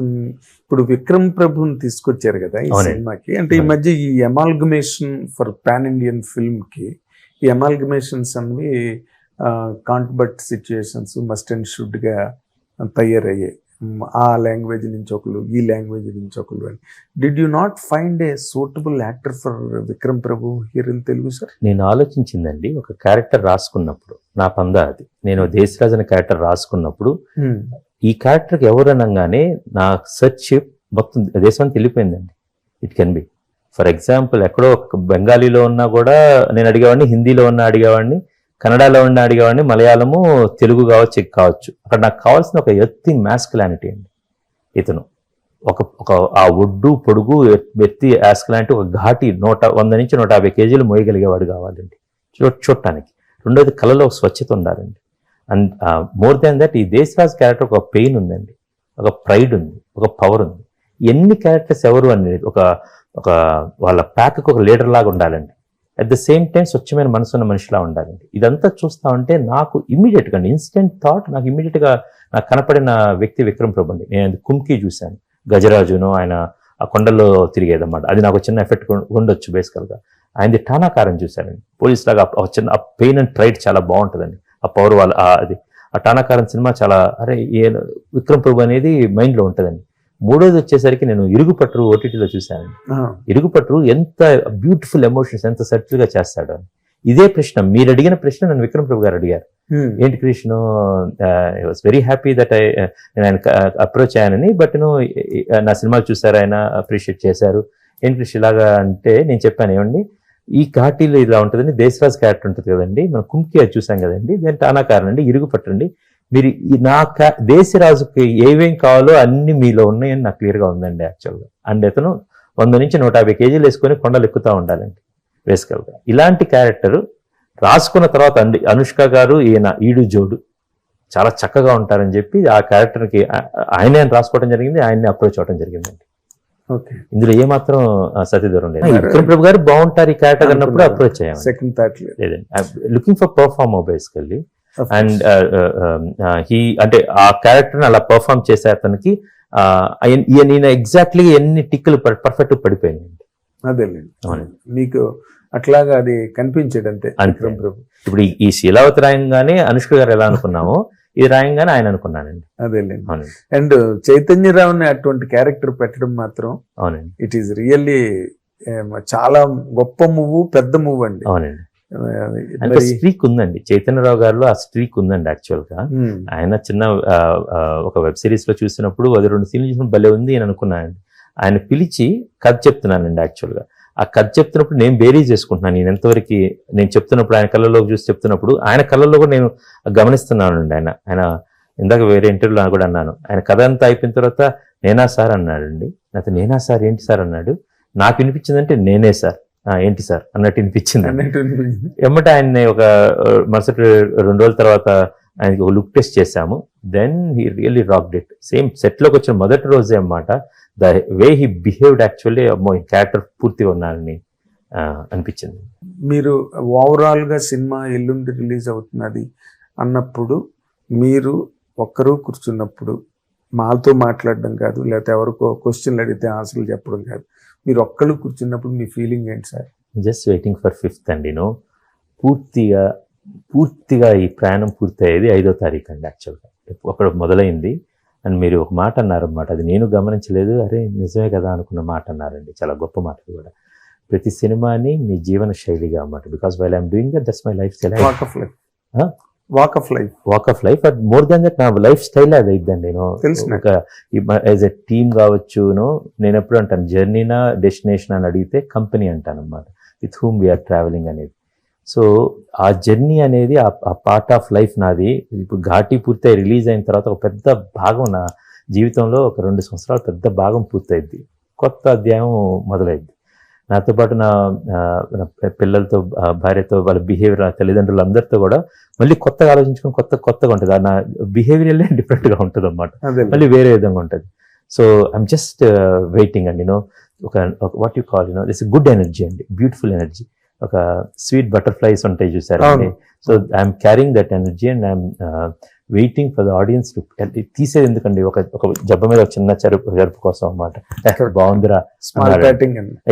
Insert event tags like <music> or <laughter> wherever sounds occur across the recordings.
ఇప్పుడు విక్రమ్ ప్రభుని తీసుకొచ్చారు కదా ఈ. సినిమాకి. అంటే ఈ. మధ్య ఈ ఎమాల్గమేషన్ ఫర్ పాన్ ఇండియన్ ఫిల్మ్కి ఈ ఎమాల్గమేషన్స్ అన్ని can't but situations must and షుడ్గా తయారయ్యాయి. ఆ లాంగ్వేజ్ నుంచి ఒకరు ఈ లాంగ్వేజ్ నుంచి ఒకరు అని. Did you not find a suitable actor for Vikram Prabhu here in Telugu sir నేను ఆలోచించిందండి ఒక క్యారెక్టర్ రాసుకున్నప్పుడు నా పంద అది. నేను దేశరాజ్ అనే క్యారెక్టర్ రాసుకున్నప్పుడు ఈ క్యారెక్టర్కి ఎవరు అనగానే నా సెర్చ్ మొత్తం దేశం వెళ్ళిపోయిందండి. It can be for example ఎక్కడో ఒక బెంగాలీలో ఉన్నా కూడా నేను అడిగేవాడిని హిందీలో ఉన్నా అడిగేవాడిని కన్నడలో ఉన్న అడిగేవాడిని మలయాళము తెలుగు కావచ్చు కావచ్చు. అక్కడ నాకు కావాల్సిన ఒక ఎత్తి మ్యాస్కులానిటీ అండి. ఇతను ఒక ఒక ఆ ఒడ్డు పొడుగు ఎత్తి యాస్కులాంటి ఒక ఘాటి నూట వంద నుంచి నూట యాభై కేజీలు మోయగలిగేవాడు కావాలండి. చూ చూడటానికి. రెండోది కళలో ఒక స్వచ్ఛత ఉండాలండి. అండ్ మోర్ దాన్ దట్ ఈ దేశరాజ్ క్యారెక్టర్ ఒక పెయిన్ ఉందండి. ఒక ప్రైడ్ ఉంది. ఒక పవర్ ఉంది. ఎన్ని క్యారెక్టర్స్ ఎవరు అనేది ఒక ఒక వాళ్ళ ప్యాక్కి ఒక లీడర్ లాగా ఉండాలండి. అట్ ద సేమ్ టైం స్వచ్ఛమైన మనసు ఉన్న మనిషిలా ఉండాలండి. ఇదంతా చూస్తా ఉంటే నాకు ఇమీడియట్గా అండి ఇన్స్టెంట్ థాట్ నాకు ఇమీడియట్గా నాకు కనపడిన వ్యక్తి విక్రమ్ ప్రభు అండి. నేను కుమ్కి చూశాను. గజరాజును ఆయన ఆ కొండల్లో తిరిగేదన్నమాట. అది నాకు చిన్న ఎఫెక్ట్ ఉండొచ్చు బేసికల్గా ఆయనది టానాకారం చూశానండి. పోలీస్ లాగా చిన్న ఆ పెయిన్ అండ్ ప్రైడ్ చాలా బాగుంటుందండి. ఆ పవర్ వాళ్ళ అది ఆ టానాకారం సినిమా చాలా అరే ఏ విక్రమ్ ప్రభు అనేది మైండ్లో ఉంటుందండి. మూడోది వచ్చేసరికి నేను ఇరుగుపట్టు ఓటీటీలో చూశాను. ఇరుగుపట్టు ఎంత బ్యూటిఫుల్ ఎమోషన్స్ ఎంత subtle గా చేస్తాడు అని. ఇదే ప్రశ్న మీరు అడిగిన ప్రశ్న నన్ను విక్రమ్ ప్రభు గారు అడిగారు. ఏంటి Krishna was very happy that I నేను ఆయన అప్రోచ్ అయ్యానని బట్ నువ్వు నా సినిమాలు చూసారు ఆయన అప్రిషియేట్ చేశారు. ఏంటి కృష్ణ ఇలాగా అంటే నేను చెప్పాను ఏమండి? ఈ ఘాటీలో ఇలా ఉంటుందండి దేశరాజ్ క్యారెక్టర్ ఉంటుంది కదండి మనం కుంకి అది చూసాం కదండి దాని టానాకారం అండి ఇరుగు పట్టండి మీరు ఈ నా కా- దేశరాజుకి ఏమేం కావాలో అన్ని మీలో ఉన్నాయని నాకు క్లియర్గా ఉందండి యాక్చువల్గా అండ్ అతను వంద నుంచి నూట యాభై కేజీలు వేసుకొని కొండలు ఎక్కుతూ ఉండాలండి బేసికల్గా ఇలాంటి క్యారెక్టర్ రాసుకున్న తర్వాత అండి అనుష్క గారు ఈయన ఈడు జోడు చాలా చక్కగా ఉంటారని చెప్పి ఆ క్యారెక్టర్కి ఆయనే రాసుకోవడం జరిగింది ఆయన్ని అప్రోచ్ అవ్వడం జరిగిందండి. ఇందులో ఏమాత్రం ఆ, సతీదూరం లేదు. విక్రమ్ ప్రభు గారు బాగుంటారు ఈ క్యారెక్టర్ అన్నప్పుడు అప్రోచ్ సెకండ్ థాట్ లేదు. లేదండి looking for perform basically and he అంటే ఆ క్యారెక్టర్ అలా పర్ఫామ్ చేసే అతనికి ఈయన ఎగ్జాక్ట్లీ ఎన్ని టిక్కులు పర్ఫెక్ట్ పడిపోయింది. అదేలేండి. మీకు అట్లాగా అది కనిపించాడు అంతే అంతే. విక్రమ్ ప్రభు. ఇప్పుడు ఈ- ఈ శీలావతి రాయంగానే అనుష్క గారు ఎలా అనుకున్నామో ఇది రాయంగానే ఆయన అనుకున్నానండి. అదేలేండి. అవునండి. అండ్ చైతన్యరావుని అటువంటి క్యారెక్టర్ పెట్టడం మాత్రం అవునండి. ఇట్ ఈస్ రియల్లీ చాలా గొప్ప మూవ్ పెద్ద మూవ్ అండి అవునండి అంటే స్ట్రీక్ ఉందండి. చైతన్యరావు గారిలో ఆ స్ట్రీక్ ఉందండి యాక్చువల్గా ఆయన చిన్న ఒక వెబ్ సిరీస్లో చూసినప్పుడు అది రెండు సీన్లు చూసినప్పుడు భలే ఉంది అని అనుకున్నానండి. ఆయన పిలిచి కథ చెప్తున్నానండి యాక్చువల్గా ఆ కథ చెప్తున్నప్పుడు నేను బేరీ చేసుకుంటున్నాను. నేను ఎంతవరకు నేను చెప్తున్నప్పుడు ఆయన కళ్ళలోకి చూసి చెప్తున్నప్పుడు ఆయన కళ్ళల్లో కూడా నేను గమనిస్తున్నానండి ఆయన. ఆయన ఇందాక వేరే ఇంటర్వ్యూలో కూడా అన్నాను. ఆయన కథ అంతా అయిపోయిన తర్వాత నేనా సార్ అన్నాడండి. అయితే నేనా సార్ ఏంటి సార్ అన్నాడు. నాకు వినిపించిందంటే నేనే సార్. "ఆ, ఏంటి సార్ అన్నట్టు వినిపించింది. ఎమ్మట ఆయన్ని ఒక మరుసటి రెండు రోజుల తర్వాత ఆయనకి ఒక లుక్ టెస్ట్ చేశాము. Then he really rock it. Same సెట్లోకి వచ్చిన మొదటి రోజే అన్నమాట. The way he behaved actually అమ్మో ఈ క్యారెక్టర్ పూర్తిగా ఉన్నానని అనిపించింది. మీరు ఓవరాల్గా సినిమా ఎల్లుండి రిలీజ్ అవుతున్నది అన్నప్పుడు మీరు ఒక్కరు కూర్చున్నప్పుడు మాతో మాట్లాడడం కాదు లేకపోతే ఎవరికో క్వశ్చన్లు అడిగితే ఆన్సర్లు చెప్పడం కాదు. మీరు ఒక్కరు కూర్చున్నప్పుడు మీ ఫీలింగ్ ఏంటి sir? Just waiting for fifth అండి నో? పూర్తిగా పూర్తిగా ఈ ప్రయాణం పూర్తయ్యేది ఐదో తారీఖు అండి యాక్చువల్గా. అక్కడ మొదలైంది. అండ్ మీరు ఒక మాట అన్నారన్నమాట. అది నేను గమనించలేదు. అరే నిజమే కదా అనుకున్న మాట అన్నారండి. చాలా గొప్ప మాట కూడా. ప్రతి సినిమాని మీ జీవన శైలిగా అన్నమాట. Because while I'm doing that that's my lifestyle walk of life? Walk of life walk of life but more than that నా లైఫ్ స్టైల్ అది అయిద్దండి. నేను. ఒక యాజ్ ఎ టీమ్ కావచ్చు నేను ఎప్పుడు అంటాను జర్నీనా డెస్టినేషన్ అని అడిగితే కంపెనీ అంటాను అనమాట with whom we are travelling అనేది. సో ఆ జర్నీ అనేది ఆ పార్ట్ ఆఫ్ లైఫ్ నాది. ఇప్పుడు ఘాటీ పూర్తయి రిలీజ్ అయిన తర్వాత ఒక పెద్ద భాగం నా జీవితంలో ఒక రెండు సంవత్సరాలు పెద్ద భాగం పూర్తయింది కొత్త అధ్యాయం మొదలైంది నాతో పాటు నా నా పిల్లలతో భార్యతో వాళ్ళ బిహేవియర్ తల్లిదండ్రులు అందరితో కూడా మళ్ళీ కొత్తగా ఆలోచించుకొని కొత్త కొత్తగా ఉంటుంది. ఆ నా బిహేవియర్ డిఫరెంట్గా ఉంటుంది అన్నమాట అదే మళ్ళీ వేరే విధంగా ఉంటుంది. సో ఐమ్ జస్ట్ వెయిటింగ్ అండి యూనో ఒక what you call you know this good energy అండి. బ్యూటిఫుల్ ఎనర్జీ ఒక స్వీట్ బటర్ఫ్లైస్ ఉంటాయి చూసారు. So I'm carrying that energy and I'm waiting for the audience to తీసేది ఎందుకండి? ఒక ఒక జబ్బ మీద చిన్న చెరుపు చెరుపు కోసం అన్నమాట. <laughs> బాగుందిరా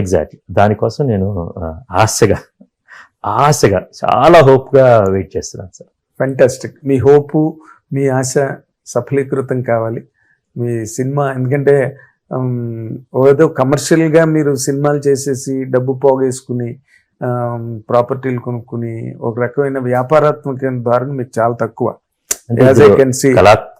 ఎగ్జాక్ట్లీ దానికోసం నేను ఆ, ఆశగా ఆశగా చాలా hope గా వెయిట్ చేస్తున్నాను సార్. ఫెంటాస్టిక్ మీ హోపు మీ ఆశ సఫలీకృతం కావాలి. మీ సినిమా ఎందుకంటే ఉమ్, ఏదో కమర్షియల్గా మీరు సినిమాలు చేసేసి డబ్బు పోగేసుకుని ప్రాపర్టీలు కొనుక్కుని ఒక రకమైన వ్యాపారాత్మక ద్వారా మీకు చాలా తక్కువ.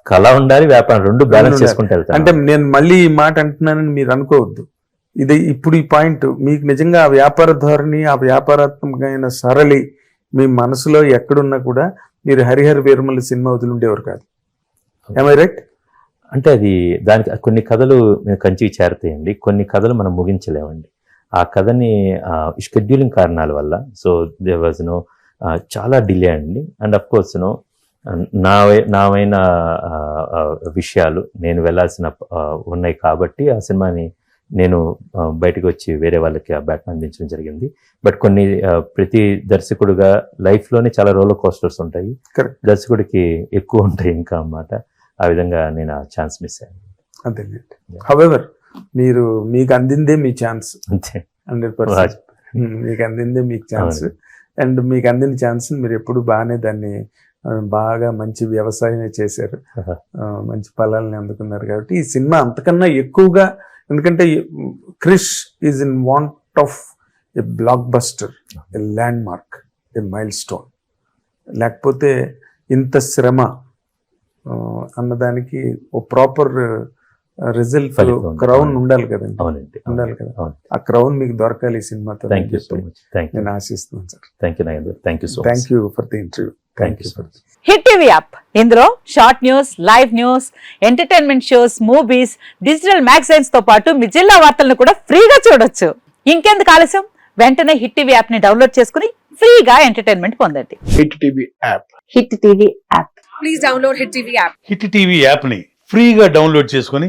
కళ ఉండాలి వ్యాపారం రెండు బ్యాలెన్స్ ఉండాలి. చేసుకుంటే వెళ్తాను. అంటే నేను మళ్ళీ ఈ మాట అంటున్నానని మీరు అనుకోవద్దు. ఇది ఇప్పుడు ఈ పాయింట్. మీకు నిజంగా ఆ వ్యాపార ధోరణి ఆ వ్యాపారాత్మకమైన సరళి మీ మనసులో ఎక్కడున్నా కూడా మీరు హరిహర వీరమల్లి సినిమా వదిలిండేవారు కాదు. ఐ రైట్ అంటే అది దానికి కొన్ని కథలు కంచికి చేరతాయండి కొన్ని కథలు మనం ముగించలేమండి. ఆ కథని షెడ్యూలింగ్ కారణాల వల్ల. సో దే వాజ్ నో చాలా డిలే అండి. అండ్ అఫ్ కోర్స్ నో నా నావైన విషయాలు నేను వెళ్ళాల్సిన ఉన్నాయి కాబట్టి ఆ సినిమాని నేను బయటకు వచ్చి వేరే వాళ్ళకి ఆ బ్యాట్ అందించడం జరిగింది. బట్ కొన్ని ప్రతి దర్శకుడుగా లైఫ్లోనే చాలా రోలర్ కోస్టర్స్ ఉంటాయి. దర్శకుడికి ఎక్కువ ఉంటాయి ఇంకా అన్నమాట. ఆ విధంగా నేను ఆ ఛాన్స్ మిస్ అయ్యాను. అంతేనండి హవెవర్ మీరు మీకు అందిందే మీ ఛాన్స్. Hundred percent. మీకు అందిందే మీకు ఛాన్స్. అండ్ మీకు అందిన ఛాన్స్ మీరు ఎప్పుడు బాగానే దాన్ని బాగా మంచి వ్యవసాయమే చేశారు. మంచి ఫలాలని అందుకున్నారు కాబట్టి ఈ సినిమా అంతకన్నా ఎక్కువగా ఎందుకంటే Krish is in want of a blockbuster a landmark a milestone లేకపోతే ఇంత శ్రమ అన్నదానికి ఓ ప్రాపర్ రిజల్ట్. క్రౌన్ ఉండాలి కదండి. అవునండి. ఉండాలి కదా. ఆ క్రౌన్ మీకు దొరకాలి ఈ సినిమాతో thank you so much thank you నేను ఆశిస్తున్నాను sir. Thank you Nagendra thank you so thank much you for the interview thank you so much hit TV app ఇందులో short news live news entertainment shows movies digital మ్యాగజైన్స్తో పాటు మీ జిల్లా వార్తలను కూడా ఫ్రీగా చూడొచ్చు. ఇంకెందుకు ఆలస్యం? వెంటనే హిట్ టీవీ యాప్ని డౌన్లోడ్ చేసుకుని ఫ్రీగా ఎంటర్టైన్మెంట్ పొందండి. Hit TV app hit TV app please download Hit TV app. Hit TV యాప్ని ఫ్రీగా డౌన్లోడ్ చేసుకొని